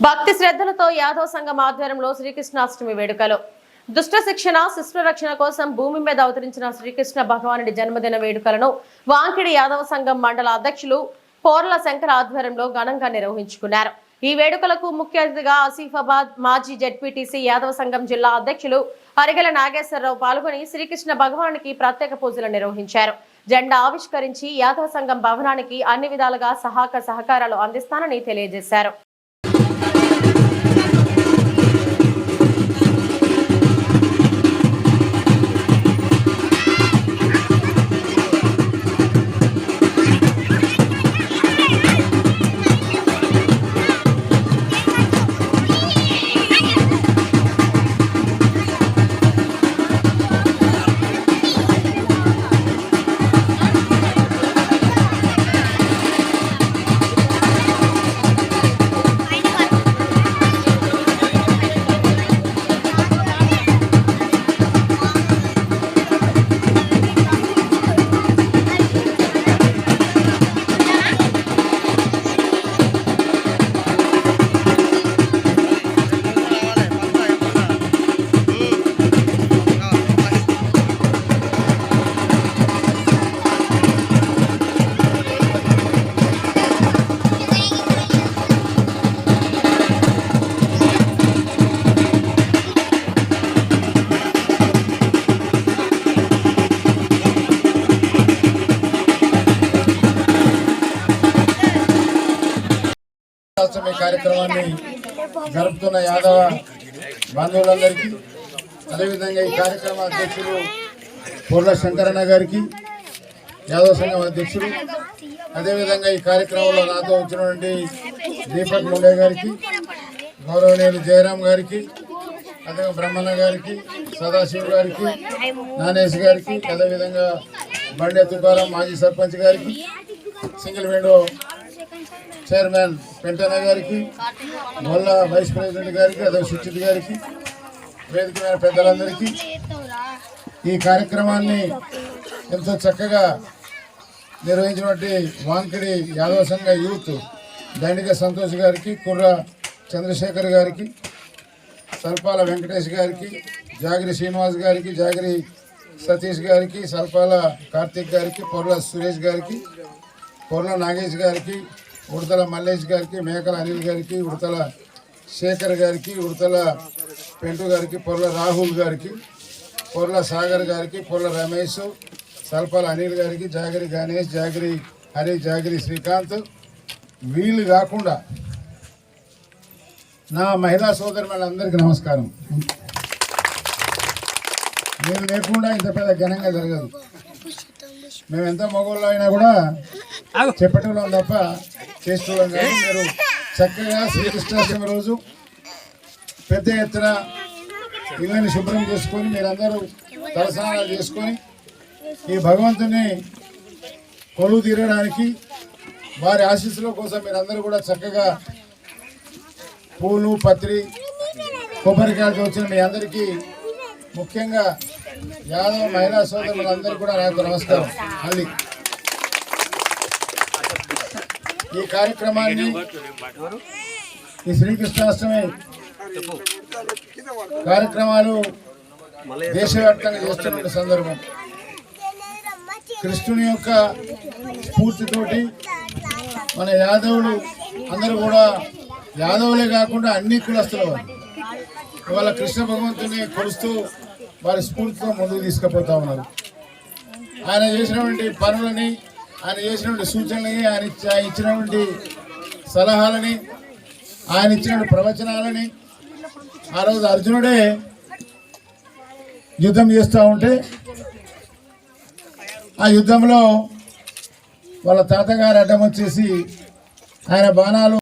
భక్తి శ్రద్ధలతో యాదవ సంఘం ఆధ్వర్యంలో శ్రీకృష్ణాష్టమి వేడుకలు. దుష్ట శిక్షణ శిష్ట రక్షణ కోసం భూమి మీద అవతరించిన శ్రీకృష్ణ భగవానుడి జన్మదిన వేడుకలను వాంకిడి యాదవ సంఘం మండల అధ్యక్షులు పోర్ల శంకర ఆధ్వర్యంలో ఘనంగా నిర్వహించుకున్నారు. ఈ వేడుకలకు ముఖ్య అతిథిగా ఆసిఫాబాద్ మాజీ జెడ్పీటీసీ యాదవ సంఘం జిల్లా అధ్యక్షులు అరిగెల నాగేశ్వరరావు పాల్గొని శ్రీకృష్ణ భగవానికి ప్రత్యేక పూజలు నిర్వహించారు. జెండా ఆవిష్కరించి యాదవ సంఘం భవనానికి అన్ని విధాలుగా సహాక సహకారాలు అందిస్తానని తెలియజేశారు. రాష్ట్రం ఈ కార్యక్రమాన్ని జరుపుతున్న యాదవ బంధువులందరికీ అదేవిధంగా ఈ కార్యక్రమ అధ్యక్షులు పూర్ణ శంకరన్న గారికి యాదవ సంఘం అధ్యక్షుడు అదేవిధంగా ఈ కార్యక్రమంలో నాతో వచ్చినటువంటి దీపక్ ముండే గారికి గౌరవనీయులు జయరాం గారికి అదే బ్రహ్మణ గారికి సదాశివ్ గారికి నానేష్ గారికి అదేవిధంగా బండే తుకారాం మాజీ సర్పంచ్ గారికి సింగిల్ విండో చైర్మన్ పెంటన్న గారికి మొల్ల వైస్ ప్రెసిడెంట్ గారికి అదే సుచిత్ గారికి వేదిక పెద్దలందరికీ ఈ కార్యక్రమాన్ని ఎంతో చక్కగా నిర్వహించినటువంటి వాంకిడి యాదవ సంఘ యూత్ దండిక సంతోష్ గారికి కుర్ర చంద్రశేఖర్ గారికి సల్పాల వెంకటేష్ గారికి జాగిరి శ్రీనివాస్ గారికి జాగిరి సతీష్ గారికి సల్పాల కార్తీక్ గారికి పొర్ల సురేష్ గారికి పొర్ల నాగేష్ గారికి ఉడతల మల్లేష్ గారికి మేకల అనిల్ గారికి ఉడతల శేఖర్ గారికి ఉడతల పెంటు గారికి పొర్ల రాహుల్ గారికి పొర్ల సాగర్ గారికి పొర్ల రమేష్ సల్పాల అనిల్ గారికి జాగిరి గణేష్ జాగిరి హరి జాగిరి శ్రీకాంత్. వీళ్ళు కాకుండా నా మహిళా సోదరి వాళ్ళందరికీ నమస్కారం. నేను లేకుండా ఇంత పెద్ద ఘనంగా జరగదు. మేము ఎంత మగవాళ్ళు అయినా కూడా చెప్పటంలో తప్ప చేసేటోళ్ళం కాదు. మీరు చక్కగా శ్రీకృష్ణాష్టమి రోజు పెద్ద ఎత్తున ఇళ్ళని శుభ్రం చేసుకొని మీరందరూ తలస్నానాలు చేసుకొని ఈ భగవంతుని కొలువు తీరడానికి వారి ఆశీస్సుల కోసం మీరందరూ కూడా చక్కగా పూలు పత్రి కొబ్బరికాయలతో వచ్చిన మీ అందరికీ ముఖ్యంగా యాదవ మహిళా సోదరులందరూ కూడా నాకు నమస్కారం. మళ్ళీ ఈ కార్యక్రమాన్ని ఈ శ్రీకృష్ణాష్టమి కార్యక్రమాలు దేశవ్యాప్తంగా చేస్తున్న సందర్భం. కృష్ణుని యొక్క స్ఫూర్తితోటి మన యాదవులు అందరూ కూడా యాదవులే కాకుండా అన్ని కులస్తుల వారు ఇవాళ కృష్ణ భగవంతుని కొలుస్తూ వారి స్ఫూర్తితో ముందుకు తీసుకుపోతా ఉన్నారు. ఆయన చేసినటువంటి పనులని ఆయన చేసినటువంటి సూచనలని ఆయన ఇచ్చినటువంటి సలహాలని ఆయన ఇచ్చినటువంటి ప్రవచనాలని ఆ రోజు అర్జునుడే యుద్ధం చేస్తూ ఉంటే ఆ యుద్ధంలో వాళ్ళ తాతగారు అడ్డం వచ్చేసి ఆయన బాణాలు